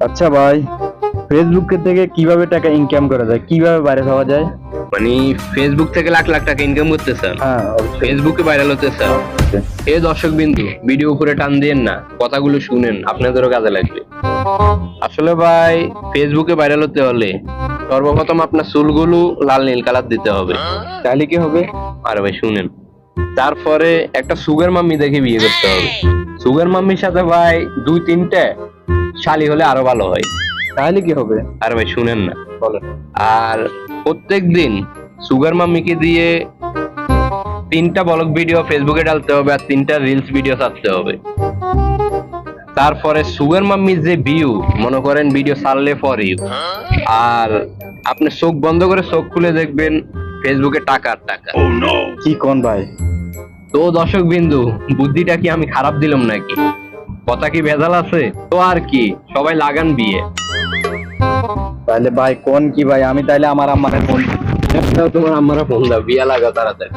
আচ্ছা ভাই ফেসবুক থেকে কীভাবে টাকা ইনকাম করা যায়? কীভাবে বাইরে পাওয়া যায়? মানে ফেসবুক থেকে লাখ লাখ টাকা ইনকাম করতে হ্যাঁ ফেসবুকে ভাইরাল হতে স্যার এ দর্শক বিন্দু ভিডিও উপরে টান দিয়েন না কথাগুলো শুনেন আপনাদেরও কাজে লাগবে। আসলে ভাই ফেসবুকে ভাইরাল হতে হলে সর্বপ্রথম আপনার চুলগুলো লাল নীল কালার দিতে হবে। তাহলে কি হবে? আর ভাই শুনেন। তারপরে একটা সুগার মাম্মি দেখে বিয়ে করতে হবে। সুগার মাম্মির সাথে ভাই দুই তিনটে শালি হলে আরও ভালো হয়। তাহলে কি হবে? আর ভাই শুনেন না। বলেন। আর প্রত্যেক দিন সুগার মাম্মিকে দিয়ে তিনটা ব্লগ ভিডিও ফেসবুকে ডালতে হবে আর তিনটা রিলস ভিডিও ছাড়তে হবে। তারপরে সুগার মাম্মির যে ভিউ মনে করেন ভিডিও ছাড়লে ফর ইউ আর আপনি চোখ বন্ধ করে চোখ খুলে দেখবেন ফেসবুকে টাকা। আর টাকা কি কোন ভাই? তো দর্শক বিন্দু বুদ্ধিটা কি আমি খারাপ দিলাম নাকি? কথা কি ভেজাল আছে? তো আর কি সবাই লাগান বিয়ে। তাহলে ভাই কোন কি ভাই? আমি তাহলে আমার আম্মারে ফোন তোমার আম্মারা ফোন দাও বিয়া লাগা তাড়াতাড়ি।